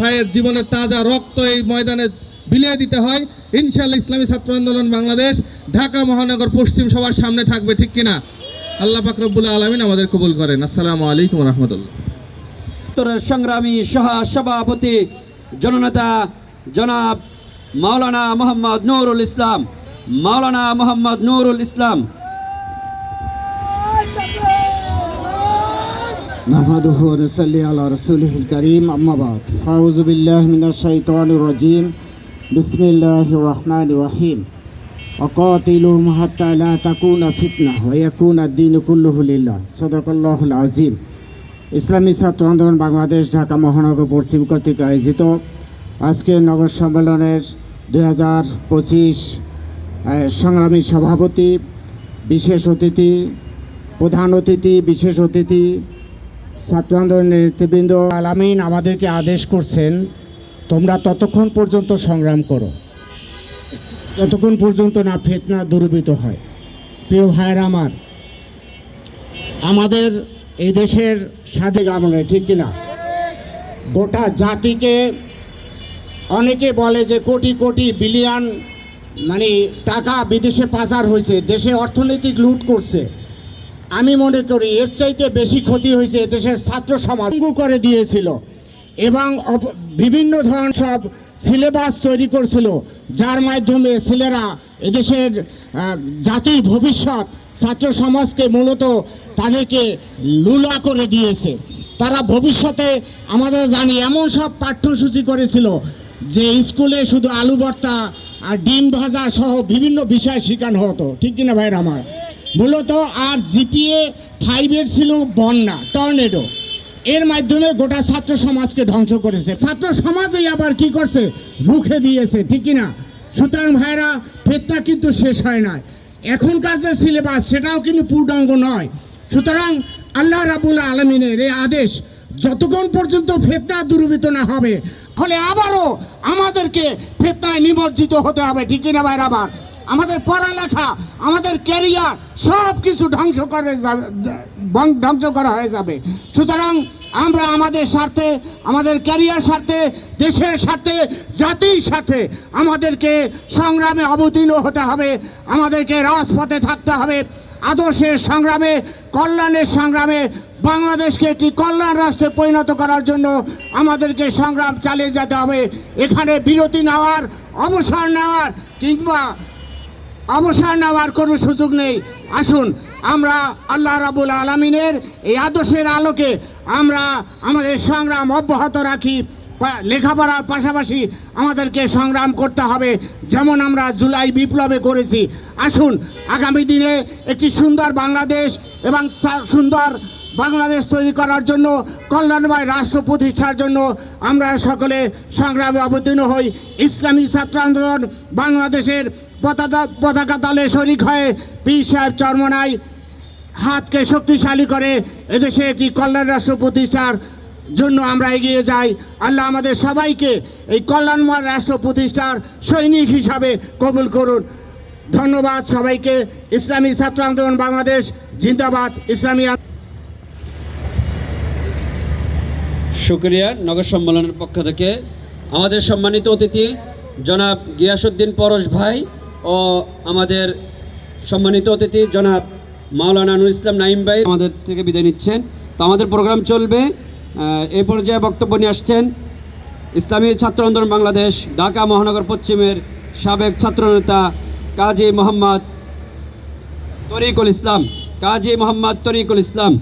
ভাইয়ের জীবনের তাজা রক্ত এই ময়দানে বিলিয়ে দিতে হয়। ইনশাআল্লাহ ইসলামী ছাত্র আন্দোলন বাংলাদেশ ঢাকা মহানগর পশ্চিম সবার সামনে থাকবে, ঠিক কিনা? আল্লাহ পাক রব্বুল আলমিন আমাদের কবুল করেন। আসসালামু আলাইকুম রহমতুল্লাহ সংগ্রামী সহ সভাপতি জননেতা জনাব মাওলানা মোহাম্মদ নুরুল ইসলাম, মাওলানা মোহাম্মদ নুরুল ইসলাম نحمده ونصلي على رسوله الكريم أما بعد أعوذ بالله من الشيطان الرجيم بسم الله الرحمن الرحيم وقاتلهم حتى لا تكون فتنة ويكون الدين كله لله صدق الله العظيم ইসলামী ছাত্র আন্দোলন বাংলাদেশ ঢাকা মহানগর পশ্চিম কর্তৃক আয়োজিত আজকের নগর সম্মেলনের দুই হাজার পঁচিশ সংগ্রামী সভাপতি বিশেষ অতিথি প্রধান অতিথি বিশেষ অতিথি ছাত্র আন্দোলনের নেতৃবৃন্দ আলামিন আমাদেরকে আদেশ করছেন, তোমরা ততক্ষণ পর্যন্ত সংগ্রাম করো। যতক্ষণ পর্যন্ত না ফেতনা দুর্বৃত হয়। প্রিয় ভাইয়ের আমার, আমাদের এই দেশের স্বাধীন আমলে, ঠিক কিনা? গোটা জাতিকে অনেকে বলে যে কোটি কোটি বিলিয়ন মানে টাকা বিদেশে পাচার হয়েছে, দেশে অর্থনৈতিক লুট করছে। আমি মনে করি এর চাইতে বেশি ক্ষতি হয়েছে দেশের ছাত্র সমাজ। করে দিয়েছিল এবং বিভিন্ন ধরনের সব সিলেবাস তৈরি করছিল, যার মাধ্যমে ছেলেরা এদেশের জাতির ভবিষ্যৎ, ছাত্র সমাজকে মূলত তাদেরকে লুলা করে দিয়েছে। তারা ভবিষ্যতে আমাদের জানি এমন সব পাঠ্যসূচি করেছিল যে স্কুলে শুধু আলু ভর্তা আর ডিম ভাজা সহ বিভিন্ন বিষয় শেখানো হতো। ঠিক কিনা ভাইয়ের আমার? মূলত আর জিপিএ ফাইভের ছিল বন্যা, টর্নেডো। এর মাধ্যমে গোটা ছাত্র সমাজকে ধ্বংস করেছে। ছাত্র সমাজই আবার কি করছে? রুখে দিয়েছে, ঠিক না সুতরাং ভাইরা ফেতনা কিন্তু শেষ হয় না এখনকার যে সিলেবাস, সেটাও কিন্তু পূর্ণাঙ্গ নয়। সুতরাং আল্লাহ রাবুল আলমিনের এই আদেশ, যতক্ষণ পর্যন্ত ফেতনা দূরীভূত না হবে ফলে আবারও আমাদেরকে ফেতনায় নিমজ্জিত হতে হবে, ঠিক না ভাইরা আবার আমাদের পড়ালেখা, আমাদের ক্যারিয়ার সব কিছু ধ্বংস করে যাবে ধ্বংস করা হয়ে যাবে। সুতরাং আমরা আমাদের স্বার্থে, আমাদের ক্যারিয়ার স্বার্থে, দেশের স্বার্থে, জাতির সাথে আমাদেরকে সংগ্রামে অবতীর্ণ হতে হবে, আমাদেরকে রাজপথে থাকতে হবে, আদর্শের সংগ্রামে, কল্যাণের সংগ্রামে, বাংলাদেশকে একটি কল্যাণ রাষ্ট্রে পরিণত করার জন্য আমাদেরকে সংগ্রাম চালিয়ে যেতে হবে। এখানে বিরতি নেওয়ার, অবসর নেওয়ার কিংবা অবসর নেওয়ার কোনো সুযোগ নেই। আসুন, আমরা আল্লাহ রাবুল আলমিনের এই আদর্শের আলোকে আমরা আমাদের সংগ্রাম অব্যাহত রাখি। লেখাপড়ার পাশাপাশি আমাদেরকে সংগ্রাম করতে হবে। যেমন আমরা জুলাই বিপ্লবে করেছি। আসুন, আগামী দিনে একটি সুন্দর বাংলাদেশ এবং সুন্দর বাংলাদেশ তৈরি করার জন্য, কল্যাণময় রাষ্ট্র প্রতিষ্ঠার জন্য আমরা সকলে সংগ্রামে অবতীর্ণ হই। ইসলামী ছাত্র আন্দোলন বাংলাদেশের পতাকা পতাকা দলে শরিক হয়ে পীর সাহেব চরমনাই হাতকে শক্তিশালী করে এদেশে একটি কল্যাণ রাষ্ট্র প্রতিষ্ঠার জন্য আমরা এগিয়ে যাই। আল্লাহ আমাদের সবাইকে এই কল্যাণময় রাষ্ট্র প্রতিষ্ঠার সৈনিক হিসাবে কবুল করুন। ধন্যবাদ সবাইকে। ইসলামী ছাত্র আন্দোলন বাংলাদেশ, জিন্দাবাদ। ইসলামী শুক্রিয়া নগর সম্মেলনের পক্ষ থেকে। আমাদের সম্মানিত অতিথি জনাব গিয়াসুদ্দিন পরশ ভাই ও আমাদের সম্মানিত অতিথি জনাব মাওলানা নুর ইসলাম নাইম ভাই আমাদের থেকে বিদায় নিচ্ছেন। তো আমাদের প্রোগ্রাম চলবে। এই পর্যায়ে বক্তব্য নিয়ে আসছেন ইসলামী ছাত্র আন্দোলন বাংলাদেশ, ঢাকা মহানগর পশ্চিমের সাবেক ছাত্রনেতা কাজী মোহাম্মদ তরিকুল ইসলাম। কাজী মোহাম্মদ তরিকুল ইসলাম।